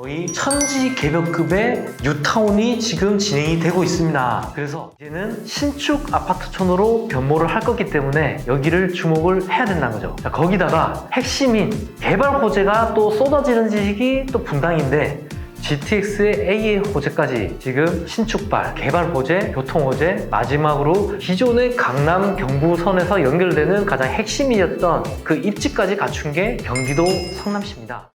거의 천지 개벽급의 뉴타운이 지금 진행이 되고 있습니다. 그래서 이제는 신축 아파트촌으로 변모를 할 거기 때문에 여기를 주목을 해야 된다는 거죠. 자, 거기다가 핵심인 개발 호재가 또 쏟아지는 지식이 또 분당인데 GTX의 AA 호재까지 지금 신축발, 개발 호재, 교통 호재, 마지막으로 기존의 강남 경부선에서 연결되는 가장 핵심이었던 그 입지까지 갖춘 게 경기도 성남시입니다.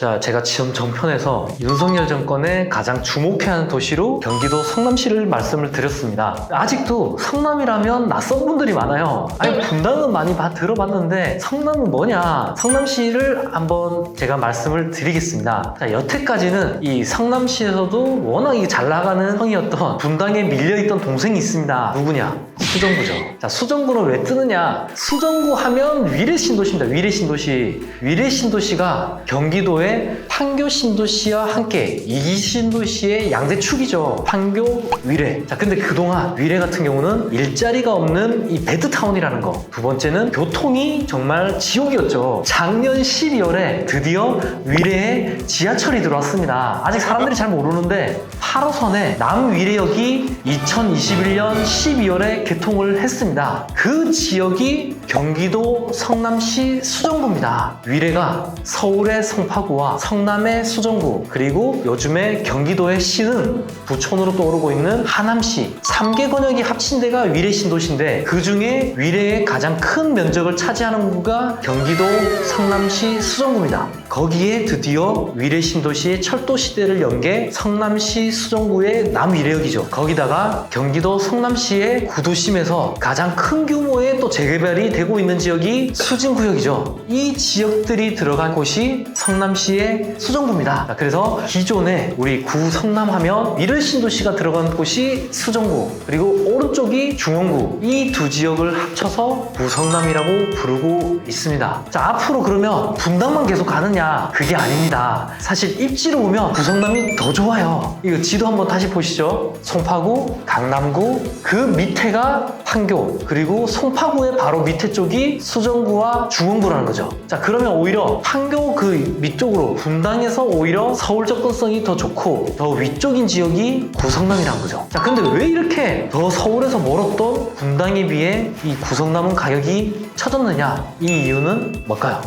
자, 제가 지금 정편에서 윤석열 정권의 가장 주목해야 하는 도시로 경기도 성남시를 말씀을 드렸습니다. 아직도 성남이라면 낯선 분들이 많아요. 아니, 분당은 많이 봐- 들어봤는데 성남은 뭐냐? 성남시를 한번 제가 말씀을 드리겠습니다. 자, 여태까지는 이 성남시에서도 워낙 이잘 나가는 형이었던 분당에 밀려있던 동생이 있습니다. 누구냐? 수정구죠. 자, 수정구는 왜 뜨느냐? 수정구 하면 위례 신도시입니다. 위례 신도시. 위례 신도시가 경기도의 판교 신도시와 함께 이기 신도시의 양대축이죠. 판교, 위례. 자, 근데 그동안 위례 같은 경우는 일자리가 없는 이 베드타운이라는 거. 두 번째는 교통이 정말 지옥이었죠. 작년 12월에 드디어 위례에 지하철이 들어왔습니다. 아직 사람들이 잘 모르는데 8호선에 남위례역이 2021년 12월에 개통을 했습니다. 그 지역이 경기도 성남시 수정구입니다. 위례가 서울의 성파구와 성남의 수정구 그리고 요즘에 경기도의 시는 부촌으로 떠오르고 있는 하남시 3개 권역이 합친 데가 위례 신도시인데 그 중에 위례의 가장 큰 면적을 차지하는 구가 경기도 성남시 수정구입니다. 거기에 드디어 위례 신도시의 철도 시대를 연게 성남시 수정구의 남위례역이죠. 거기다가 경기도 성남시의 구도심에서 가장 큰 규모의 또 재개발이 되고 있는 지역이 수진구역이죠. 이 지역들이 들어간 곳이 성남시 의 수정구입니다. 자, 그래서 기존에 우리 구 성남하면 위례 신도시가 들어간 곳이 수정구 그리고 오른쪽이 중원구 이 두 지역을 합쳐서 구성남이라고 부르고 있습니다. 자 앞으로 그러면 분당만 계속 가느냐 그게 아닙니다. 사실 입지로 보면 구성남이 더 좋아요. 이거 지도 한번 다시 보시죠. 송파구, 강남구 그 밑에가 판교 그리고 송파구의 바로 밑에 쪽이 수정구와 중원구라는 거죠. 자 그러면 오히려 판교 그 밑쪽 으로 분당에서 오히려 서울 접근성이 더 좋고 더 위쪽인 지역이 구성남이라는 거죠. 자 근데 왜 이렇게 더 서울에서 멀었던 분당에 비해 이 구성남은 가격이 쳐졌느냐? 이 이유는 뭘까요?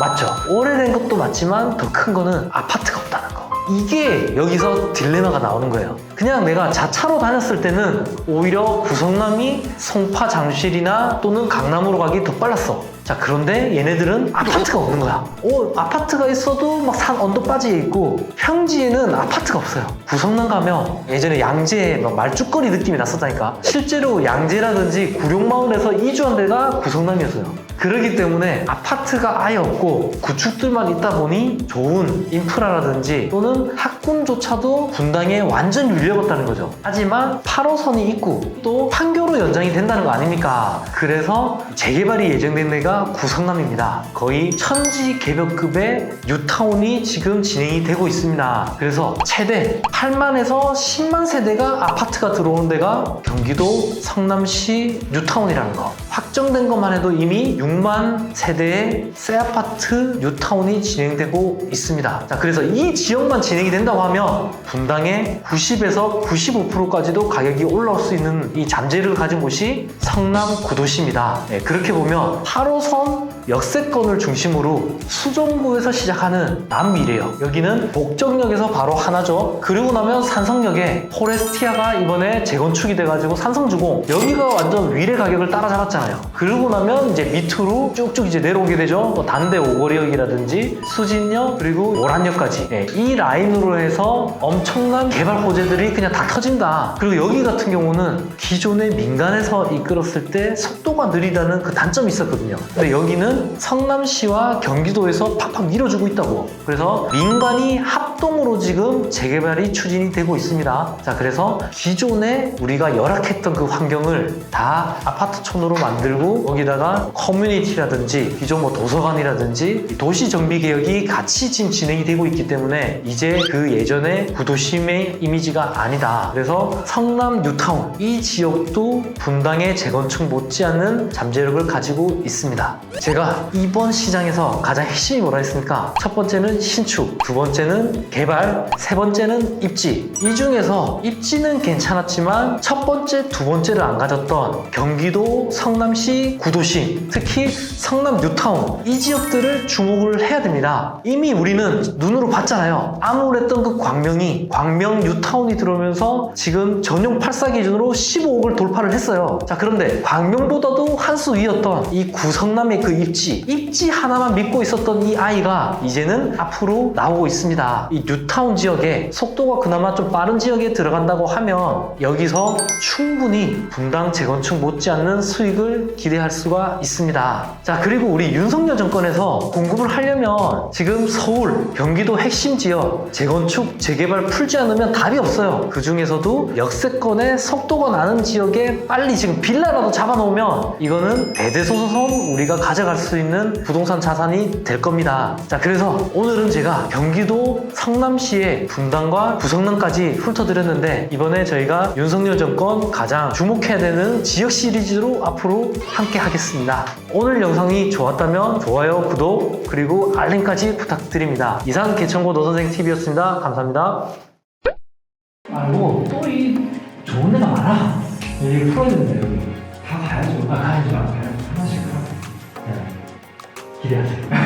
맞죠. 오래된 것도 맞지만 더 큰 거는 아파트가 없다는 거. 이게 여기서 딜레마가 나오는 거예요. 그냥 내가 자차로 다녔을 때는 오히려 구성남이 송파 장실이나 또는 강남으로 가기 더 빨랐어. 자, 그런데 얘네들은 아파트가 없는 거야. 오, 아파트가 있어도 막 산 언덕 빠지에 있고, 평지에는 아파트가 없어요. 구성남 가면 예전에 양재 막 말죽거리 느낌이 났었다니까. 실제로 양재라든지 구룡마을에서 이주한 데가 구성남이었어요. 그러기 때문에 아파트가 아예 없고 구축들만 있다 보니 좋은 인프라라든지 또는 학군 조차도 분당에 완전 밀려갔다는 거죠. 하지만 8호선이 있고 또 판교로 연장이 된다는 거 아닙니까? 그래서 재개발이 예정된 데가 구성남입니다. 거의 천지 개벽급의 뉴타운이 지금 진행이 되고 있습니다. 그래서 최대 8만에서 10만 세대가 아파트가 들어오는 데가 경기도 성남시 뉴타운이라는 거. 확정된 것만 해도 이미 6만 세대의 새 아파트 뉴타운이 진행되고 있습니다. 자, 그래서 이 지역만 진행이 된다고 하면 분당의 90에서 95%까지도 가격이 올라올 수 있는 이 잠재를 가진 곳이 성남 구도시입니다. 네, 그렇게 보면 8호선 역세권을 중심으로 수정구에서 시작하는 남미래역. 여기는 목적역에서 바로 하나죠. 그리고 나면 산성역에 포레스티아가 이번에 재건축이 돼가지고 산성주공. 여기가 완전 위례 가격을 따라잡았잖아요. 그러고 나면 이제 밑으로 쭉쭉 이제 내려오게 되죠. 뭐 단대 오거리역이라든지 수진역 그리고 오란역까지. 네, 이 라인으로 해서 엄청난 개발 호재들이 그냥 다 터진다. 그리고 여기 같은 경우는 기존의 민간에서 이끌었을 때 속도가 느리다는 그 단점이 있었거든요. 근데 여기는 성남시와 경기도에서 팍팍 밀어주고 있다고. 그래서 민간이 합 합동으로 지금 재개발이 추진이 되고 있습니다. 자, 그래서 기존에 우리가 열악했던 그 환경을 다 아파트촌으로 만들고 거기다가 커뮤니티라든지 기존 뭐 도서관이라든지 도시 정비 개혁이 같이 지금 진행이 되고 있기 때문에 이제 그 예전의 구도심의 이미지가 아니다. 그래서 성남 뉴타운 이 지역도 분당의 재건축 못지않는 잠재력을 가지고 있습니다. 제가 이번 시장에서 가장 핵심이 뭐라 했습니까? 첫 번째는 신축, 두 번째는 개발, 세 번째는 입지. 이 중에서 입지는 괜찮았지만 첫 번째, 두 번째를 안 가졌던 경기도 성남시 구도심, 특히 성남 뉴타운 이 지역들을 주목을 해야 됩니다. 이미 우리는 눈으로 봤잖아요. 암울했던 그 광명이 광명 뉴타운이 들어오면서 지금 전용 84 기준으로 15억을 돌파를 했어요. 자 그런데 광명보다도 한 수 위였던 이 구성남의 그 입지, 입지 하나만 믿고 있었던 이 아이가 이제는 앞으로 나오고 있습니다. 이 뉴타운 지역에 속도가 그나마 좀 빠른 지역에 들어간다고 하면 여기서 충분히 분당 재건축 못지않는 수익을 기대할 수가 있습니다. 자 그리고 우리 윤석열 정권에서 공급을 하려면 지금 서울, 경기도 핵심 지역 재건축, 재개발 풀지 않으면 답이 없어요. 그 중에서도 역세권의 속도가 나는 지역에 빨리 지금 빌라라도 잡아놓으면 이거는 대대소소선 우리가 가져갈 수 있는 부동산 자산이 될 겁니다. 자 그래서 오늘은 제가 경기도 성 성남시의 분당과 부성남까지 훑어드렸는데 이번에 저희가 윤석열 정권 가장 주목해야 되는 지역 시리즈로 앞으로 함께 하겠습니다. 오늘 영상이 좋았다면 좋아요, 구독, 그리고 알림까지 부탁드립니다. 이상 개천고 노선생TV였습니다. 감사합니다. 말고 또 이 좋은 데가 많아. 얘기 풀어야 되는데 여기. 다 가야죠. 아, 다 아, 가야죠. 하나씩 가. 기대하세요.